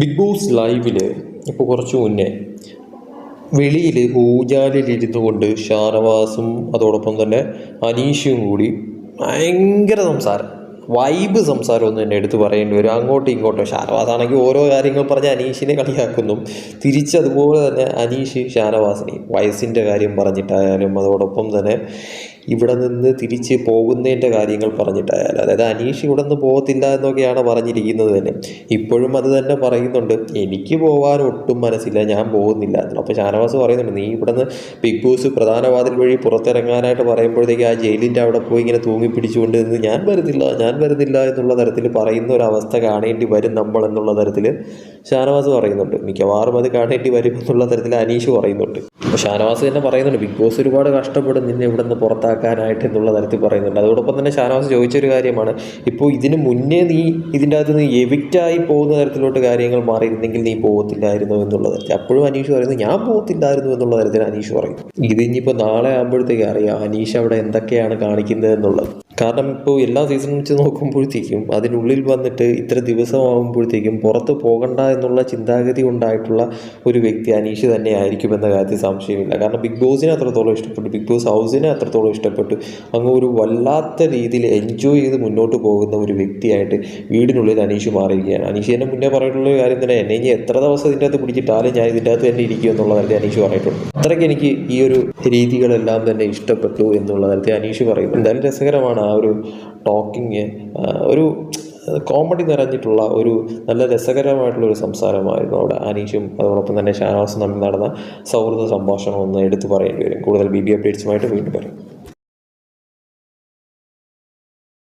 Big boss ലൈവിൽ ഇപ്പോൾ കുറച്ച് മുന്നേ വെളിയിൽ ഊജാലിലിരുന്നു കൊണ്ട് ഷാനവാസും അതോടൊപ്പം തന്നെ അനീഷും കൂടി ഭയങ്കര സംസാരം വൈബ് സംസാരം ഒന്നും തന്നെ എടുത്ത് പറയേണ്ടി വരും. അങ്ങോട്ടും ഇങ്ങോട്ടും ഷാനവാസ് ആണെങ്കിൽ ഓരോ കാര്യങ്ങൾ പറഞ്ഞ് അനീഷിനെ കളിയാക്കുന്നു. തിരിച്ചതുപോലെ തന്നെ അനീഷ് ഷാനവാസിനെ വയസ്സിന്റെ കാര്യം പറഞ്ഞിട്ടായാലും അതോടൊപ്പം തന്നെ ഇവിടെ നിന്ന് തിരിച്ച് പോകുന്നതിന്റെ കാര്യങ്ങൾ പറഞ്ഞിട്ടായാലും അതായത് അനീഷ് ഇവിടെ നിന്ന് പോകത്തില്ല എന്നൊക്കെയാണ് പറഞ്ഞിരിക്കുന്നത് തന്നെ. ഇപ്പോഴും അത് തന്നെ പറയുന്നുണ്ട് എനിക്ക് പോകാൻ ഒട്ടും മനസ്സില്ല ഞാൻ പോകുന്നില്ല അപ്പോൾ ഷാനവാസ് പറയുന്നുണ്ട് നീ ഇവിടെ നിന്ന് ബിഗ് ബോസ് പ്രധാന വാതിൽ വഴി പുറത്തിറങ്ങാനായിട്ട് പറയുമ്പോഴത്തേക്ക് ആ ജയിലിന്റെ അവിടെ പോയി ഇങ്ങനെ തൂങ്ങി പിടിച്ചുകൊണ്ട് നിന്ന് ഞാൻ വരുന്നില്ല ഞാൻ വരുന്നില്ല എന്നുള്ള തരത്തിൽ പറയുന്ന ഒരു അവസ്ഥ കാണേണ്ടി വരും നമ്മൾ എന്നുള്ള തരത്തിൽ ഷാനവാസ് പറയുന്നുണ്ട്. മിക്കവാറും അത് കാണേണ്ടി വരും എന്നുള്ള തരത്തിൽ അനീഷ് പറയുന്നുണ്ട്. അപ്പോൾ ഷാനവാസ് തന്നെ പറയുന്നുണ്ട് ബിഗ് ബോസ് ഒരുപാട് കഷ്ടപ്പെടും നിന്നെ ഇവിടെ നിന്ന് പുറത്താക്കാനായിട്ട് എന്നുള്ള തരത്തിൽ പറയുന്നുണ്ട്. അതോടൊപ്പം തന്നെ ഷാനവാസ് ചോദിച്ചൊരു കാര്യമാണ് ഇപ്പോൾ ഇതിന് മുന്നേ നീ ഇതിന്റെ അകത്ത് നിന്ന് എവിക്റ്റായി പോകുന്ന തരത്തിലോട്ട് കാര്യങ്ങൾ മാറിയിരുന്നെങ്കിൽ നീ പോകത്തില്ലായിരുന്നു എന്നുള്ള തരത്തിൽ. അപ്പോഴും അനീഷ് പറയുന്നത് ഞാൻ പോകത്തില്ലായിരുന്നു എന്നുള്ള തരത്തിൽ അനീഷ് പറയും ഇത് ഇനിയിപ്പോൾ നാളെ ആകുമ്പോഴത്തേക്ക് അറിയാം അനീഷ് അവിടെ എന്തൊക്കെയാണ് കാണിക്കുന്നത് എന്നുള്ളത്. കാരണം ഇപ്പോൾ എല്ലാ സീസണും വെച്ച് നോക്കുമ്പോഴത്തേക്കും അതിനുള്ളിൽ വന്നിട്ട് ഇത്ര ദിവസമാകുമ്പോഴത്തേക്കും പുറത്ത് പോകണ്ട എന്നുള്ള ചിന്താഗതി ഉണ്ടായിട്ടുള്ള ഒരു വ്യക്തി അനീഷ് തന്നെ ആയിരിക്കും എന്ന കാര്യത്തിൽ സംശയമില്ല. കാരണം ബിഗ് ബോസിനെ അത്രത്തോളം ഇഷ്ടപ്പെട്ടു. ബിഗ് ബോസ് ഹൗസിനെ അത്രത്തോളം ഇഷ്ടപ്പെട്ടു. അങ്ങ് ഒരു വല്ലാത്ത രീതിയിൽ എൻജോയ് ചെയ്ത് മുന്നോട്ട് പോകുന്ന ഒരു വ്യക്തിയായിട്ട് വീടിനുള്ളിൽ അനീഷ് മാറിയിരിക്കുകയാണ്. അനീഷ് തന്നെ മുന്നേ പറഞ്ഞിട്ടുള്ള ഒരു കാര്യം തന്നെ എന്നെ ഇനി എത്ര ദിവസം ഇതിന്റെ അകത്ത് പിടിച്ചിട്ടാലും ഞാൻ ഇതിന്റെ അകത്ത് തന്നെ ഇരിക്കും എന്നുള്ള കാര്യത്തിൽ അനീഷ് പറഞ്ഞിട്ടുണ്ട്. അത്രയ്ക്ക് എനിക്ക് ഈ ഒരു രീതികളെല്ലാം തന്നെ ഇഷ്ടപ്പെട്ടു എന്നുള്ള കാര്യത്തിൽ അനീഷ് പറയുന്നു. എന്തായാലും രസകരമാണ് ഒരു ടോക്കിങ് ഒരു കോമഡി നിറഞ്ഞിട്ടുള്ള ഒരു നല്ല രസകരമായിട്ടുള്ള ഒരു സംസാരമായിരുന്നു അവിടെ. അനീഷും അതോടൊപ്പം തന്നെ ഷാനവാസും തമ്മിൽ നടന്ന സൗഹൃദ സംഭാഷണം ഒന്ന് എടുത്തു പറയേണ്ടി വരും. കൂടുതൽ ബി ബി അപ്ഡേറ്റ്സുമായിട്ട് വീണ്ടും വരും.